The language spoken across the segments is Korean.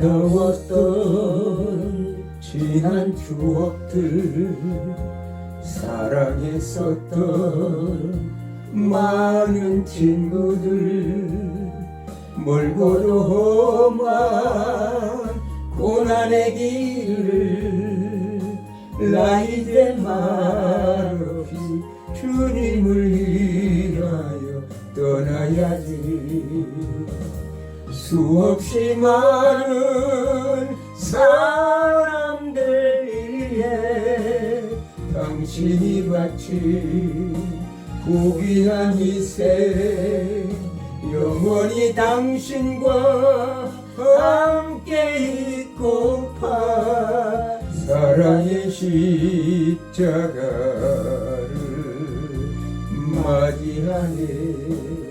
아름다웠던 지난 추억들 사랑했었던 많은 친구들 멀고도 험한 고난의 길을 나 이제 말없이 주님을 위하여 떠나야지 수없이 많은 사람들 위해 당신이 바친 고귀한 희생 영원히 당신과 함께 있고파 사랑의 십자가를 맞이하네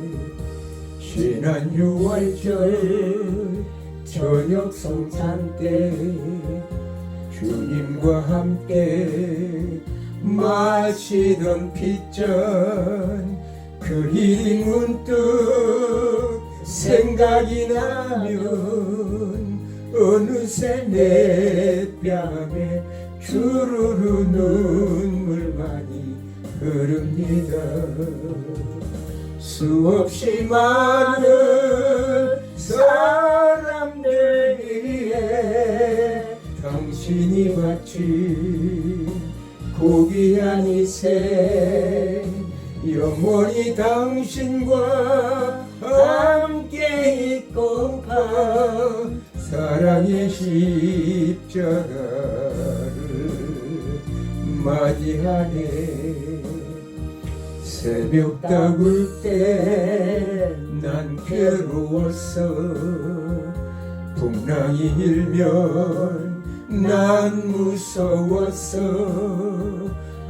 지난 6월절 저녁 성찬 때 주님과 함께 마시던 핏잔 그 일이 문득 생각이 나면 어느새 내 뺨에 주르르 눈물만이 흐릅니다 수없이 많은 사람들 위해 당신이 바친 고귀한 희생 영원히 당신과 함께 있고파 사랑의 십자가를 맞이하네 새벽 다굴 때난 괴로웠어. 풍랑이 일면 난 무서웠어.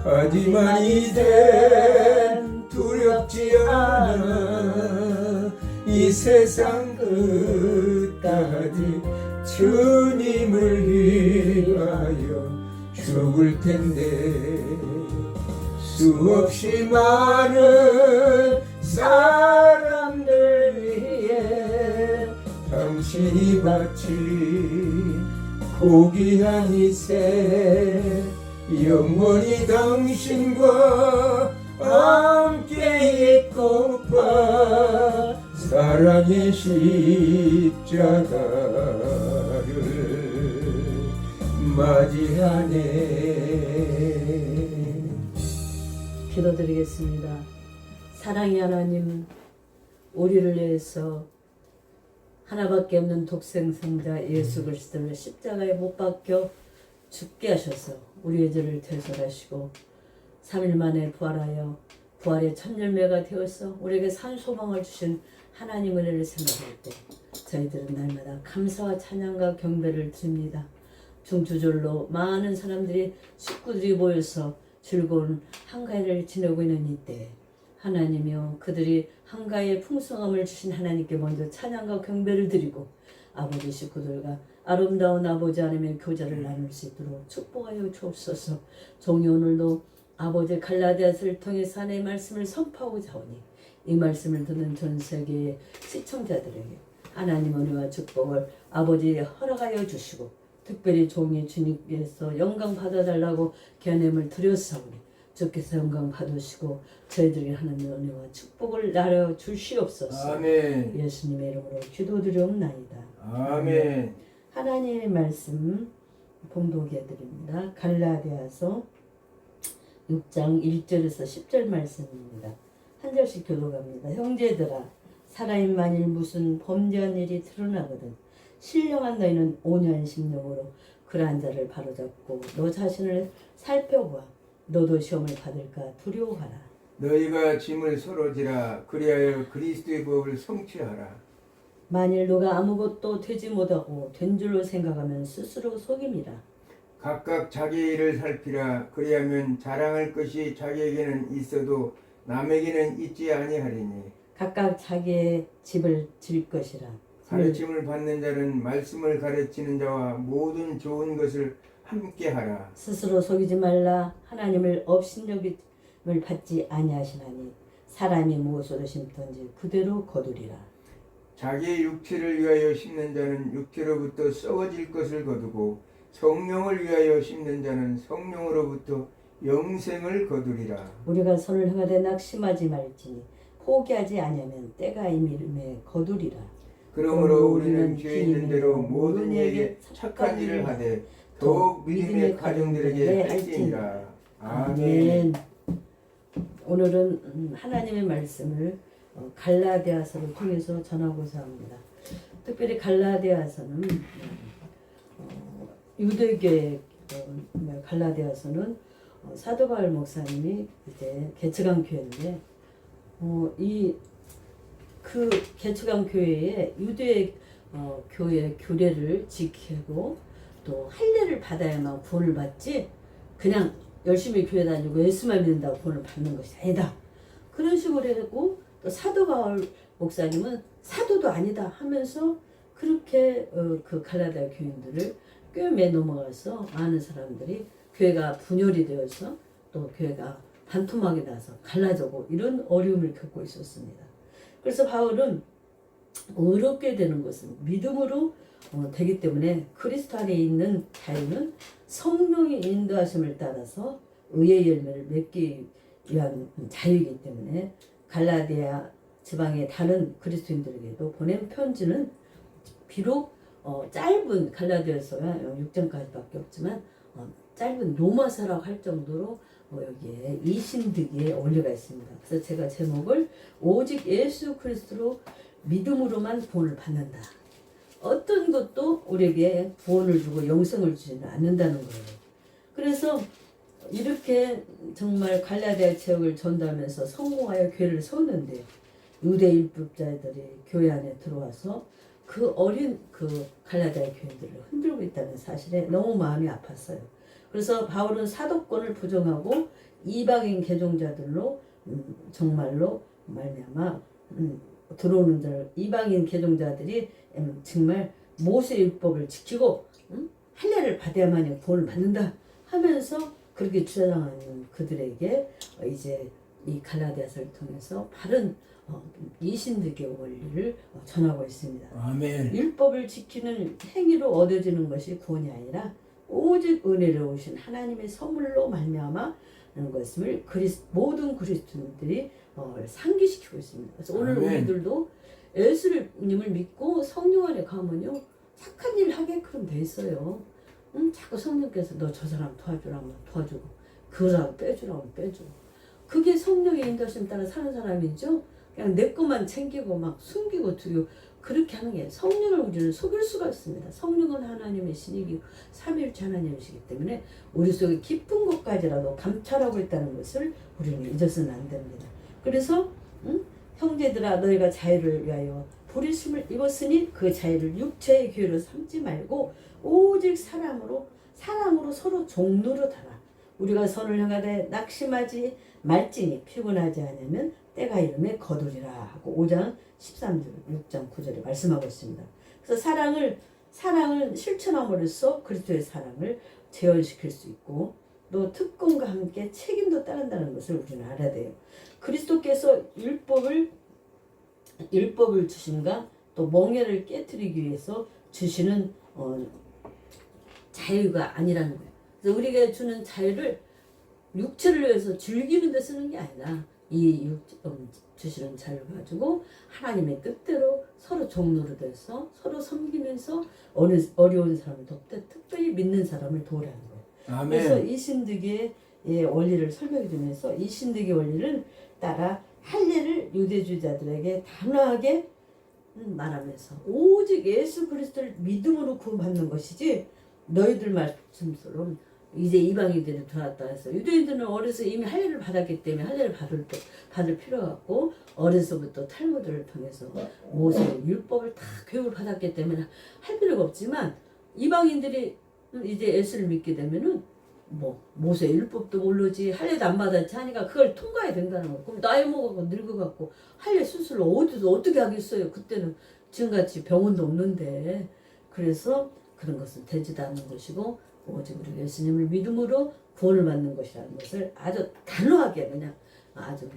하지만 이젠 두렵지 않아. 이 세상 끝까지 주님을 위하여 죽을 텐데 수없이 많은 사람들 위해 당신이 바친 고귀한 희생 영원히 당신과 함께 있고파 사랑의 십자가를 맞이하네 기도드리겠습니다. 사랑의 하나님, 우리를 위해서 하나밖에 없는 독생성자 예수 그리스도를 십자가에 못 박혀 죽게 하셔서 우리의 죄를 대설하시고 3일 만에 부활하여 부활의 첫 열매가 되어서 우리에게 산 소망을 주신 하나님 은혜를 생각할 때 저희들은 날마다 감사와 찬양과 경배를 드립니다. 중주절로 많은 사람들이 식구들이 모여서 즐거운 한가위를 지내고 있는 이때 하나님이여 그들이 한가위의 풍성함을 주신 하나님께 먼저 찬양과 경배를 드리고 아버지 식구들과 아름다운 아버지 하나님의 교제를 나눌 수 있도록 축복하여 주옵소서. 종이 오늘도 아버지 갈라디아스를 통해서 하나님의 말씀을 선포하고자 하오니 이 말씀을 듣는 전 세계의 시청자들에게 하나님 은혜와 축복을 아버지 허락하여 주시고 특별히 종이 주님께서 영광 받아달라고 견냄을 드렸사오니 주께서 영광 받으시고 저희들에게 하나님의 은혜와 축복을 나려 주시옵소서. 아멘. 예수님의 이름으로 기도드리옵나이다. 아멘. 하나님의 말씀 봉독해 드립니다. 갈라디아서 6장 1절에서 10절 말씀입니다. 한 절씩 교도갑니다. 형제들아 사람이 만일 무슨 범죄한 일이 드러나거든 신령한 너희는 5년 10년으로 그러한 자를 바로잡고 너 자신을 살펴보아. 너도 시험을 받을까 두려워하라. 너희가 짐을 서로 지라 그리하여 그리스도의 법을 성취하라. 만일 너가 아무것도 되지 못하고 된 줄로 생각하면 스스로 속임이라. 각각 자기 일을 살피라. 그리하면 자랑할 것이 자기에게는 있어도 남에게는 있지 아니하리니. 각각 자기의 집을 질 것이라 가르침을 받는 자는 말씀을 가르치는 자와 모든 좋은 것을 함께하라 스스로 속이지 말라 하나님을 업신여김을 받지 아니하시나니 사람이 무엇으로 심든지 그대로 거두리라 자기의 육체를 위하여 심는 자는 육체로부터 썩어질 것을 거두고 성령을 위하여 심는 자는 성령으로부터 영생을 거두리라. 우리가 손을 행하되 낙심하지 말지니 포기하지 아니하면 때가 이미 름에 거두리라. 그러므로 우리는 죄 있는 대로 모든 이에게 착한 일을 하되 더욱 믿음의 가정들에게 할지니라. 아멘. 오늘은 음, 하나님의 말씀을 어, 갈라디아서를 통해서 전하고자 합니다. 특별히 갈라디아서는 어, 유대교의 어, 갈라디아서는 어, 사도 바울 목사님이 이제 개척한 교회인데 어, 이 그 개척한 교회에 유대 어, 교회 규례를 지키고 또 할례를 받아야만 구원을 받지 그냥 열심히 교회 다니고 예수만 믿는다고 구원을 받는 것이 아니다. 그런 식으로 했고 또 사도 바울 목사님은 사도도 아니다 하면서 그렇게 어, 그 갈라디아 교인들을 꿰매 넘어가서 많은 사람들이 교회가 분열이 되어서 또 교회가 반토막이 나서 갈라져고 이런 어려움을 겪고 있었습니다. 그래서 바울은 어렵게 되는 것은 믿음으로 어, 되기 때문에 그리스도 안에 있는 자유는 성령의 인도하심을 따라서 의의 열매를 맺기 위한 자유이기 때문에 갈라디아 지방의 다른 그리스도인들에게도 보낸 편지는 비록 어, 짧은 갈라디아서야 6장까지밖에 없지만 어, 짧은 로마서라고 할 정도로 어, 여기에 이신득이에 올려가 있습니다. 그래서 제가 제목을 오직 예수 그리스도로 믿음으로만 구원을 받는다. 어떤 것도 우리에게 구원을 주고 영생을 주지는 않는다는 거예요. 그래서 이렇게 정말 갈라디아 지역을 전도하면서 성공하여 교회를 세웠는데 유대 율법자들이 교회 안에 들어와서 그 어린 그 갈라디아 교인들을 흔들고 있다는 사실에 너무 마음이 아팠어요. 그래서 바울은 사도권을 부정하고 이방인 개종자들로 음, 정말로 말미암아 음, 들어오는 들 이방인 개종자들이 음, 정말 모세 율법을 지키고 음, 할례를 받아야만이 구원을 받는다 하면서 그렇게 주장하는 그들에게 어, 이제 이 갈라디아서를 통해서 바른 어, 이신득의 원리를 어, 전하고 있습니다. 아멘. 율법을 지키는 행위로 얻어지는 것이 구원이 아니라 오직 은혜로 오신 하나님의 선물로 말미암아 하는 것을 그리스 모든 그리스도인들이 어, 상기시키고 있습니다. 그래서 오늘 아멘. 우리들도 예수님을 믿고 성령 안에 가면요 착한 일 하게끔 돼 있어요. 응? 자꾸 성령께서 너 저 사람 도와주라면 도와주고 그 사람 빼주라면 빼주고 그게 성령의 인도심 따라 사는 사람이죠. 그냥 내 것만 챙기고 막 숨기고 두고 그렇게 하는 게 성령을 우리는 속일 수가 있습니다. 성령은 하나님의 신이고 삼일체 하나님이시기 때문에 우리 속에 깊은 것까지라도 감찰하고 있다는 것을 우리는 잊어서는 안 됩니다. 그래서 응? 형제들아 너희가 자유를 위하여 부르심을 입었으니 그 자유를 육체의 기회로 삼지 말고 오직 사랑으로 사랑으로 서로 종로로 달아 우리가 선을 행하되 낙심하지 말지니 피곤하지 않으면 때가 이름에 거두리라 하고 5장 13절 6장 9절에 말씀하고 있습니다. 그래서 사랑을 사랑을 실천함으로써 그리스도의 사랑을 재현시킬 수 있고 또 특권과 함께 책임도 따른다는 것을 우리는 알아야 돼요. 그리스도께서 율법을 율법을 주신가 또 멍해를 깨뜨리기 위해서 주시는 어, 자유가 아니라는 거예요. 그래서 우리가 주는 자유를 육체를 위해서 즐기는 데 쓰는 게 아니라 이 육, 음, 주시는 자유를 가지고 하나님의 뜻대로 서로 종로로 돼서 서로 섬기면서 어느, 어려운 사람을 돕되 특별히 믿는 사람을 도우라는 거예요. 그래서 아멘. 이 신득의 예, 원리를 설명해 주면서 이 신득의 원리를 따라 할례를 유대주의자들에게 단호하게 음, 말하면서 오직 예수 그리스도를 믿음으로 구원받는 것이지 너희들 말씀처럼 이제 이방인들이 들어왔다 해서 유대인들은 어려서 이미 할례를 받았기 때문에 할례를 받을 때 받을 필요가 없고 어려서부터 탈무드를 통해서 모세 율법을 다 교육을 받았기 때문에 할 필요가 없지만 이방인들이 이제 예수를 믿게 되면은 뭐 모세 율법도 모르지 할례도 안 받았지 하니까 그걸 통과해야 된다는 거. 그럼 나이 먹어고 늙어갖고 할례 수술을 어디서 어떻게 하겠어요? 그때는 지금같이 병원도 없는데 그래서 그런 것은 되지도 않는 것이고 오직 우리 예수님을 믿음으로 구원을 받는 것이라는 것을 아주 단호하게 그냥 아주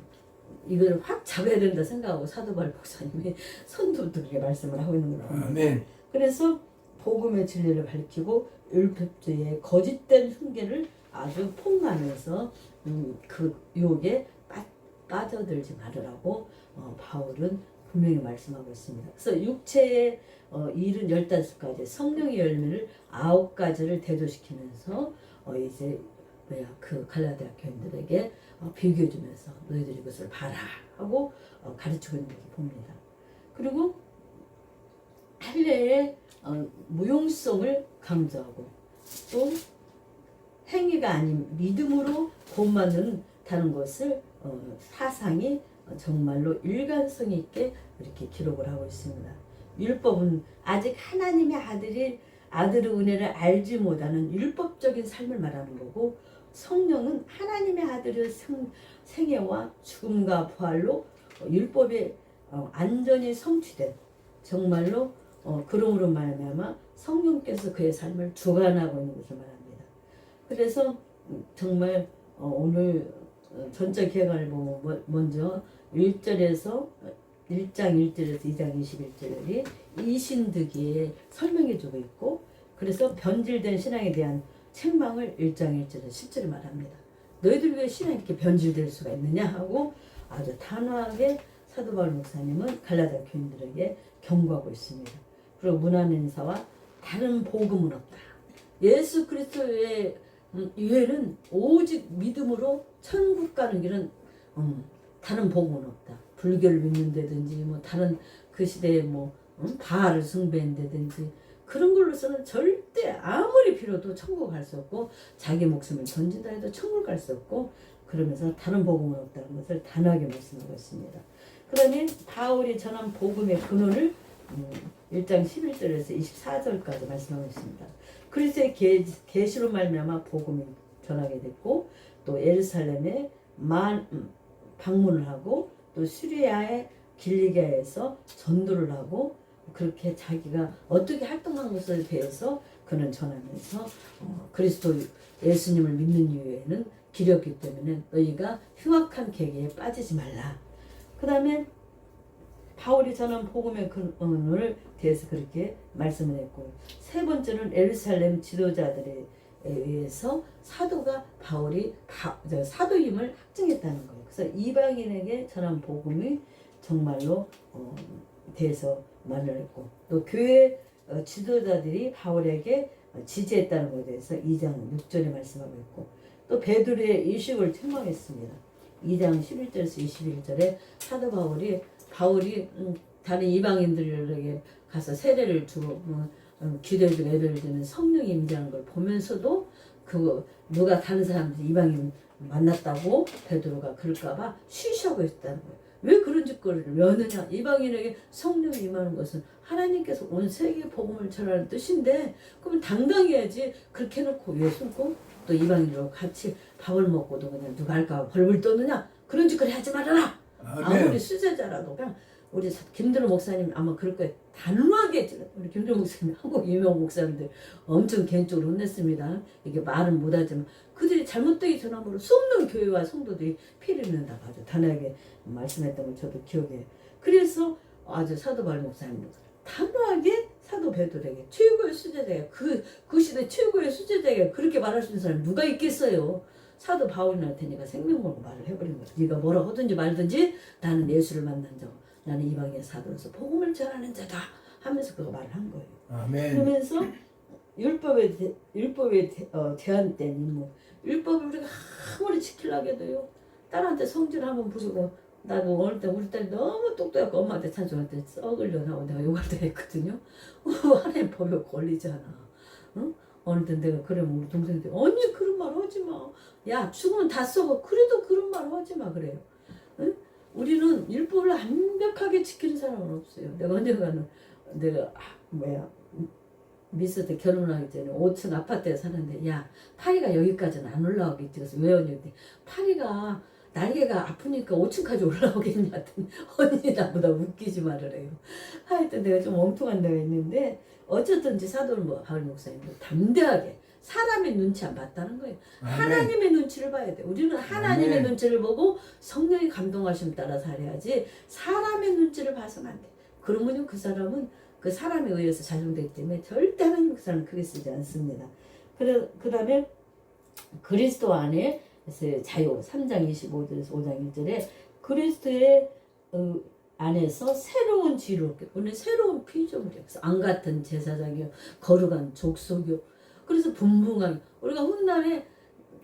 이걸 확 잡아야 된다 생각하고 사도발 목사님이 선두부터 그렇게 말씀을 하고 있는 거예요. 아멘. 그래서 복음의 진리를 밝히고 율법주의의 거짓된 흉계를 아주 폭로하면서 음, 그 유혹에 빠, 빠져들지 말으라고 어, 바울은 분명히 말씀하고 있습니다. 그래서 육체의 어, 일은 열다섯 가지, 성령의 열매를 아홉 가지를 대조시키면서 어, 이제 뭐야 그 갈라디아 교인들에게 어, 비교해주면서 너희들이 이것을 봐라 하고 어, 가르치고 있는 게 봅니다. 그리고 할례의 어, 무용성을 강조하고 또 행위가 아닌 믿음으로 본받는 다는 것을 어, 사상이 어, 정말로 일관성 있게 이렇게 기록을 하고 있습니다. 율법은 아직 하나님의 아들이 아들의 은혜를 알지 못하는 율법적인 삶을 말하는 거고 성령은 하나님의 아들의 생, 생애와 죽음과 부활로 어, 율법이 어, 안전히 성취된 정말로 어, 그러므로 말미암아 성령께서 그의 삶을 주관하고 있는 것을 말합니다. 그래서 음, 정말 어, 오늘 어, 전적 개관을 보면 뭐- 먼저 1절에서 1장 1절에서 2장 21절이 이신득이에 설명해 주고 있고 그래서 변질된 신앙에 대한 책망을 1장 1절에 실제로 말합니다. 너희들 왜 신앙이 이렇게 변질될 수가 있느냐 하고 아주 단호하게 사도 바울 목사님은 갈라디아 교인들에게 경고하고 있습니다. 그리고 문안 인사와 다른 복음은 없다. 예수 그리스도 외 에 음, 외에는 오직 믿음으로 천국 가는 길은 음, 다른 복음은 없다. 불교를 믿는다든지 뭐 다른 그 시대에 뭐 음, 바알을 숭배한다든지 그런 걸로서는 절대 아무리 필요도 천국 갈 수 없고 자기 목숨을 던진다 해도 천국 갈 수 없고 그러면서 다른 복음은 없다는 것을 단호하게 말씀하고 있습니다. 그러면 바울이 전한 복음의 근원을 음, 1장 11절에서 24절까지 말씀하고 있습니다. 그리스의 계- 계시로 말미암아 복음이 전하게 됐고 또 예루살렘에 만 음, 방문을 하고 또 시리아의 길리가에서 전도를 하고 그렇게 자기가 어떻게 활동한 것에 대해서 그는 전하면서 어, 그리스도 예수님을 믿는 이유에는 기렸기 때문에 너희가 흉악한 계계에 빠지지 말라. 그 다음에 바울이 전한 복음의 근원을 대해서 그렇게 말씀을 했고 세 번째는 에루살렘 지도자들에 의해서 사도가 바울이 바, 저 사도임을 확증했다는 거예요. 그래서 이방인에게 전한 복음이 정말로 어, 대해서 말을 했고 또 교회 어, 지도자들이 바울에게 어, 지지했다는 것에 대해서 2장 6절에 말씀하고 있고 또 베드로의 이식을 책망했습니다. 2장 11절에서 21절에 사도 바울이 바울이 음, 다른 이방인들에게 가서 세례를 주고 뭐, 음, 기도해 주고 예배를 드는 성령이 임재하는 걸 보면서도 그 누가 다른 사람들 이방인 만났다고 베드로가 그럴까봐 쉬쉬하고 있다는 거예요. 왜 그런 짓거리를 왜 하느냐? 이방인에게 성령이 임하는 것은 하나님께서 온 세계 복음을 전하는 뜻인데 그러면 당당히 해야지 그렇게 해놓고 왜 숨고 또 이방인으로 같이 밥을 먹고도 그냥 누가 할까 벌벌 떠느냐? 그런 짓거리 하지 말아라! 아무리 아멘. 수제자라도 그냥 우리 김들호 목사님 아마 그럴 거예요. 단호하게 우리 김들호 목사님 한국 유명 목사님들 엄청 개인적으로 혼냈습니다. 이게 말은 못하지만 그들이 잘못되게 전함으로 수없는 교회와 성도들이 피를 흘린다고 아주 단호하게 말씀했던 걸 저도 기억해요. 그래서 아주 사도 바울 목사님 단호하게 사도 베드로에게 최고의 수제자가 그, 그 시대 최고의 수제자가 그렇게 말할 수 있는 사람이 누가 있겠어요. 사도 바울한테 네가 생명 걸고 말을 해버린 거야. 네가 뭐라 하든지 말든지 나는 예수를 만난 자, 나는 이방의 사도로서 복음을 전하는 자다 하면서 그거 말을 한 거예요. 아멘. 그러면서 율법에 대, 율법에 대, 어, 제한된 임무, 율법을 우리가 아무리 지키려고 해도요. 딸한테 성질 한번 부리고 나도 어릴 때 우리 딸 너무 똑똑하고 엄마한테 찬송한테 썩으려고 내가 욕할 때 했거든요. 하나님 법에 걸리잖아. 응? 어느 때 내가 그러면 우리 동생들 언니 그런 말 하지 마. 야 죽으면 다 썩어. 그래도 그런 말 하지 마 그래요. 응? 우리는 율법을 완벽하게 지키는 사람은 없어요. 내가 언젠가는 내가 아, 뭐야 미스 때 결혼하기 전에 5층 아파트에 사는데 야 파리가 여기까지는 안 올라오겠지 그래서 왜 언니 그때 파리가 날개가 아프니까 5층까지 올라오겠냐 했더니 언니 나보다 웃기지 말으래요 하여튼 내가 좀 엉뚱한 데가 있는데 어쨌든지 사도를 뭐 바울 목사님도 담대하게 사람의 눈치 안 봤다는 거예요. 아멘. 하나님의 눈치를 봐야 돼. 우리는 하나님의 아멘. 눈치를 보고 성령의 감동하심 따라 살아야지 사람의 눈치를 봐서는 안 돼. 그러면요 그 사람은 그 사람에 의해서 작용되기 때문에 절대 하나님 그 사람 크게 쓰지 않습니다. 그래 그 다음에 그리스도 안에 자유 3장 25절에서 5장 1절에 그리스도의 어, 안에서 새로운 지로 오늘 새로운 피조물이요. 그래서 안 같은 제사장이요, 거룩한 족속이요. 그래서 분분하게 우리가 훗날에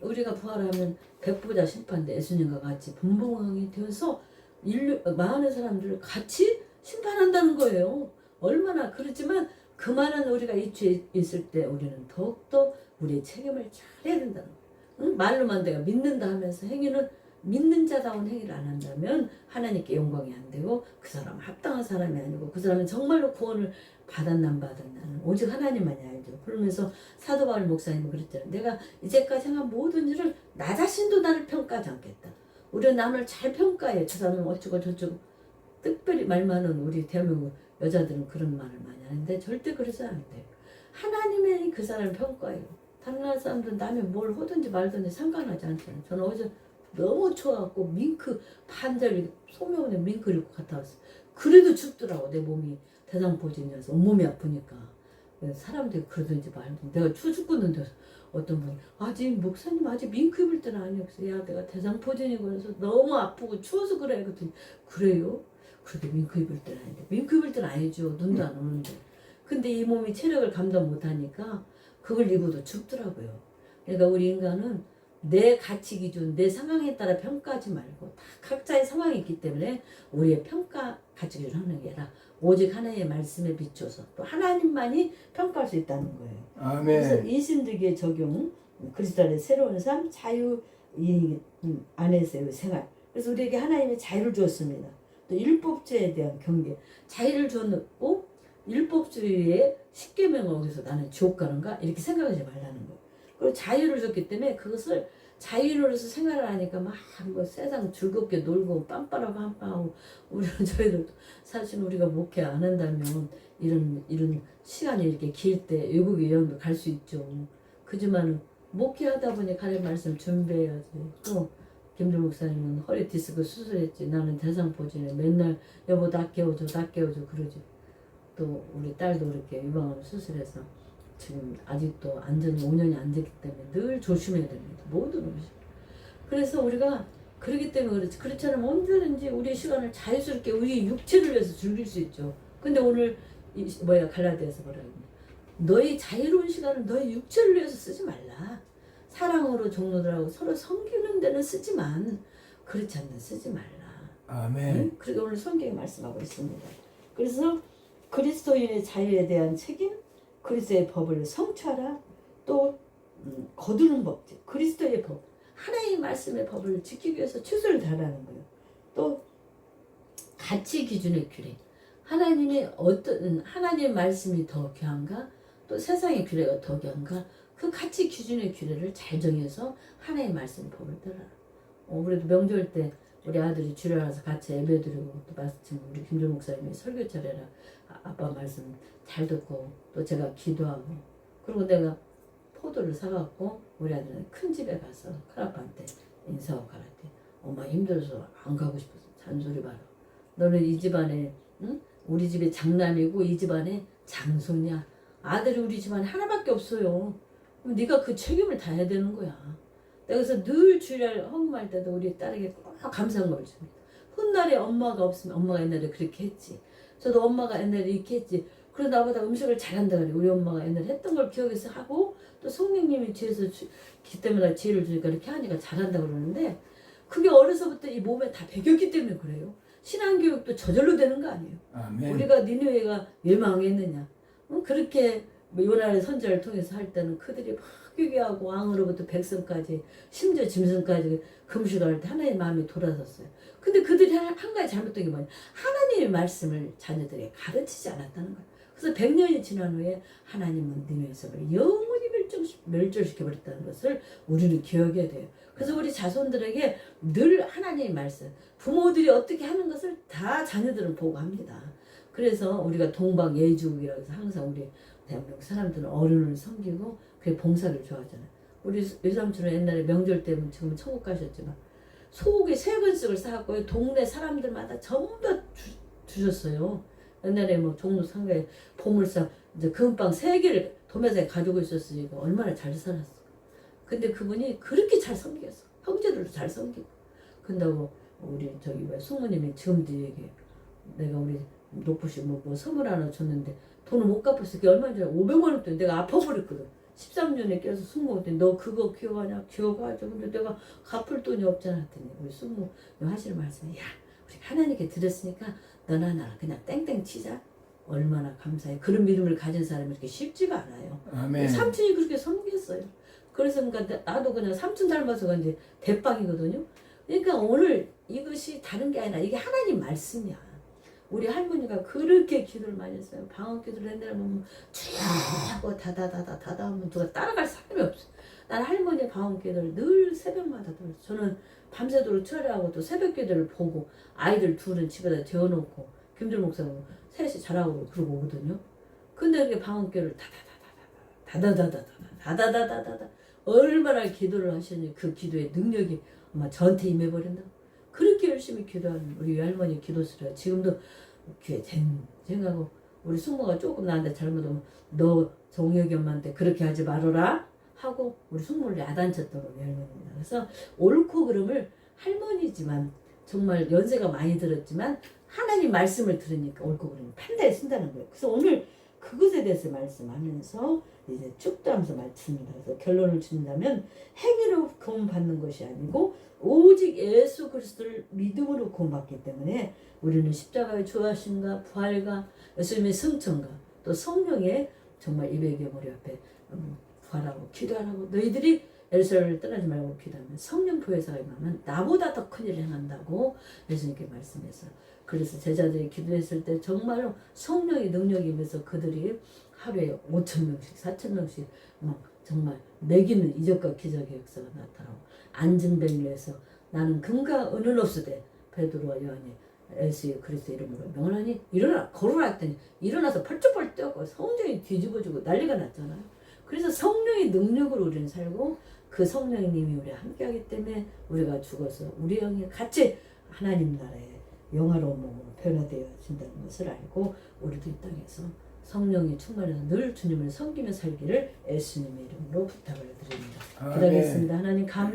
우리가 부활하면 백보자 심판대 예수님과 같이 분분하게 되어서 인류 많은 사람들을 같이 심판한다는 거예요. 얼마나 그렇지만 그만한 우리가 이치에 있을 때 우리는 더욱더 우리의 책임을 잘해야 된다는 거예요. 응? 말로만 내가 믿는다 하면서 행위는 믿는 자다운 행위를 안 한다면 하나님께 영광이 안 되고 그 사람은 합당한 사람이 아니고 그 사람은 정말로 구원을 받았나 안 받았나는 오직 하나님만이 알죠. 그러면서 사도 바울 목사님은 그랬잖아요. 내가 이제까지 한 모든 일을 나 자신도 나를 평가하지 않겠다. 우리는 남을 잘 평가해. 저 사람은 어쩌고 저쩌고. 특별히 말 많은 우리 대한민국 여자들은 그런 말을 많이 하는데 절대 그래서 안 돼요. 하나님이 그 사람을 평가해요. 다른 나라 사람들은 남이 뭘 하든지 말든지 상관하지 않잖아요. 저는 어제 너무 추워갖고 밍크 반절 소명원에 밍크 입고 갔다 왔어요. 그래도 춥더라고 내 몸이 대상포진이어서 온몸이 아프니까 사람들이 그러든지 말든지. 내가 추워 죽겠는데 어떤 분이 아직 목사님 아직 밍크 입을 때는 아니었어. 야 내가 대상포진이고 그래서 너무 아프고 추워서 그래 그랬더니 그래요? 그래도 밍크 입을 때는 아닌데. 밍크 입을 때는 아니죠. 눈도 안 오는데. 근데 이 몸이 체력을 감당 못하니까 그걸 입어도 춥더라고요. 그러니까 우리 인간은 내 가치 기준, 내 상황에 따라 평가하지 말고 다 각자의 상황이 있기 때문에 우리의 평가 가치 기준 하는 게 아니라 오직 하나님의 말씀에 비춰서 또 하나님만이 평가할 수 있다는 거예요. 그래서 아멘. 인신들기의 적용, 그리스도 안의 새로운 삶, 자유 안에서의 생활. 그래서 우리에게 하나님의 자유를 주었습니다. 또 율법주의에 대한 경계, 자유를 줬고 율법주의의 십계명 어기서 나는 지옥 가는가 이렇게 생각하지 말라는 거예요. 그리고 자유를 줬기 때문에 그것을 자유로서 생활을 하니까 막 뭐 세상 즐겁게 놀고 빰빠라고 한빵하고 우리는 저희들도 사실 우리가 목회 안 한다면 이런 이런 시간이 이렇게 길 때 외국 여행도 갈 수 있죠. 그지만은 목회하다 보니 가는 말씀 준비해야지. 또 김준 목사님은 허리 디스크 수술했지. 나는 대상포진에 맨날 여보 나 깨워줘, 나 깨워줘 그러지. 또 우리 딸도 그렇게 유방암 수술해서 지금 아직도 안전이 5년이 안 됐기 때문에 늘 조심해야 됩니다. 모든 음식. 그래서 우리가 그러기 때문에 그렇지. 그렇지 않으면 언제든지 우리의 시간을 자유스럽게 우리 육체를 위해서 즐길 수 있죠. 근데 오늘 이 시- 뭐야 갈라디아서 뭐라 그러냐. 너희 자유로운 시간을 너희 육체를 위해서 쓰지 말라. 사랑으로 종로들하고 서로 섬기는 데는 쓰지만 그렇지 않는 쓰지 말라. 아멘. 응? 그렇게 오늘 성경이 말씀하고 있습니다. 그래서 그리스도인의 자유에 대한 책임, 그리스도의 법을 성취하라, 또 음, 거두는 법칙, 그리스도의 법, 하나님의 말씀의 법을 지키기 위해서 최선을 다하는 거예요. 또 가치 기준의 규례, 하나님이 어떤 하나님의 말씀이 더 귀한가, 또 세상의 규례가 더 귀한가, 그 가치 기준의 규례를 잘 정해서 하나님의 말씀의 법을 따라. 어, 그래도 명절 때 우리 아들이 주례 와서 같이 예배드리고 또 마침 우리 김준 목사님이 설교 차례라 아- 아빠 말씀 잘 듣고 또 제가 기도하고 그리고 내가 포도를 사갖고 우리 아들은 큰 집에 가서 큰아빠한테 인사하고 가라대 엄마 힘들어서 안 가고 싶어서 잔소리 봐라 너는 이 집안에 응? 우리 집에 장남이고 이 집안에 장손이야 아들이 우리 집안에 하나밖에 없어요 그럼 네가 그 책임을 다해야 되는 거야 내가 그래서 늘 주일날 헌금할 때도 우리 딸에게 꼭 감사한 걸 줍니다. 훗날에 엄마가 없으면 엄마가 옛날에 그렇게 했지. 저도 엄마가 옛날에 이렇게 했지. 그래도 나보다 음식을 잘한다 그래. 우리 엄마가 옛날에 했던 걸 기억해서 하고 또 성령님이 뒤에서 주, 기 때문에 지혜를 주니까 이렇게 하니까 잘한다 그러는데 그게 어려서부터 이 몸에 다 배겼기 때문에 그래요. 신앙교육도 저절로 되는 거 아니에요. 아멘. 우리가 니누에가 왜 망했느냐? 응? 그렇게 뭐 요나의 선자를 통해서 할 때는 그들이 막 회개하고 왕으로부터 백성까지 심지어 짐승까지 금식을 할때 하나님의 마음이 돌아섰어요. 근데 그들이 한, 한 가지 잘못된 게 뭐냐? 하나님의 말씀을 자녀들에게 가르치지 않았다는 거예요. 그래서 100년이 지난 후에 하나님은 성을 영원히 멸종시, 멸절시켜버렸다는 것을 우리는 기억해야 돼요. 그래서 우리 자손들에게 늘 하나님의 말씀, 부모들이 어떻게 하는 것을 다 자녀들은 보고 합니다. 그래서 우리가 동방 예주국이라고 해서 항상 우리 대한민국 사람들은 어른을 섬기고 그게 봉사를 좋아하잖아요. 우리 외삼촌은 옛날에 명절 때면 지금 천국 가셨지만 소고기 세 근씩을 싸갖고 동네 사람들마다 전부 다 주, 주셨어요. 옛날에 뭐 종로 상가에 보물상 이제 금빵 세 개를 도매상에 가지고 있었으니까 얼마나 잘 살았어. 근데 그분이 그렇게 잘 섬겼어. 형제들도 잘 섬기고. 근다고 우리 저기 왜 숙모님이 지금도 얘기해. 내가 우리 노부시 뭐, 뭐 선물 하나 줬는데 돈을 못 갚았어. 그게 얼마인지 알아? 500만 원대 내가 아파버렸거든. 13년에 껴서 숙모한테 너 그거 기억하냐? 기억하죠. 근데 내가 갚을 돈이 없잖아. 했더니 우리 숙모 하시는 말씀이 야 우리 하나님께 드렸으니까 너나 나 그냥 땡땡 치자. 얼마나 감사해. 그런 믿음을 가진 사람이 이렇게 쉽지가 않아요. 아멘. 삼촌이 그렇게 섬겼어요. 그래서 그러니까 나도 그냥 삼촌 닮아서 그런지 대빵이거든요. 그러니까 오늘 이것이 다른 게 아니라 이게 하나님 말씀이야. 우리 할머니가 그렇게 기도를 많이 했어요. 방언 기도를 옛날에 보면 쫙하고 다다다다 다다 하면 누가 따라갈 사람이 없어. 난 할머니 방언 기도를 늘 새벽마다 들었어. 저는 밤새도록 철회하고 또 새벽 기도를 보고 아이들 둘은 집에다 재워놓고 김들 목사하 고 셋이 자라고 그러고 오거든요. 근데 이렇게 방언 기도를 다다다다다다 다다다다다다다 얼마나 기도를 하시니 그 기도의 능력이 아마 저한테 임해버린다. 그렇게 열심히 기도하는 우리 외할머니 기도스러워. 지금도 귀에 된 생각하고 우리 숙모가 조금 나한테 잘못하면 너 정혁이 엄마한테 그렇게 하지 말아라 하고 우리 숙모를 야단쳤던 우리 할머니입니다. 그래서 옳고 그름을 할머니지만 정말 연세가 많이 들었지만 하나님 말씀을 들으니까 옳고 그름을 판단에 쓴다는 거예요. 그래서 오늘 그것에 대해서 말씀하면서 이제 축도하면서 말씀입니다. 그래서 결론을 준다면 행위로 구원받는 것이 아니고 오직 예수 그리스도를 믿음으로 구원받기 때문에 우리는 십자가의 조하심과 부활과 예수님의 승천과 또 성령의 정말 200여 머리 앞에 음, 부활하고 기도하라고 너희들이 예루살렘을 떠나지 말고 기도하면 성령 부여사가 임하면 나보다 더 큰 일을 행한다고 예수님께 말씀했어요. 그래서 제자들이 기도했을 때 정말로 성령의 능력이 임해서 그들이 하루에 5천 명씩, 4천 명씩 막 정말 매기는 이적과 기적의 역사가 나타나고 안전벨리에서 나는 금과 은은 없으되 베드로와 요한이 예수의 그리스도 이름으로 명하니 일어나 걸어라 했더니 일어나서 펄쩍펄쩍 뛰고 성령이 뒤집어지고 난리가 났잖아요. 그래서 성령의 능력으로 우리는 살고 그 성령님이 우리 함께하기 때문에 우리가 죽어서 우리 영이 같이 하나님 나라의 영화로운 몸으로 변화되어진다는 것을 알고 우리도 이 땅에서 성령이 충만해서 늘 주님을 섬기며 살기를 예수님의 이름으로 부탁을 드립니다. 기도하겠습니다. 하나님 감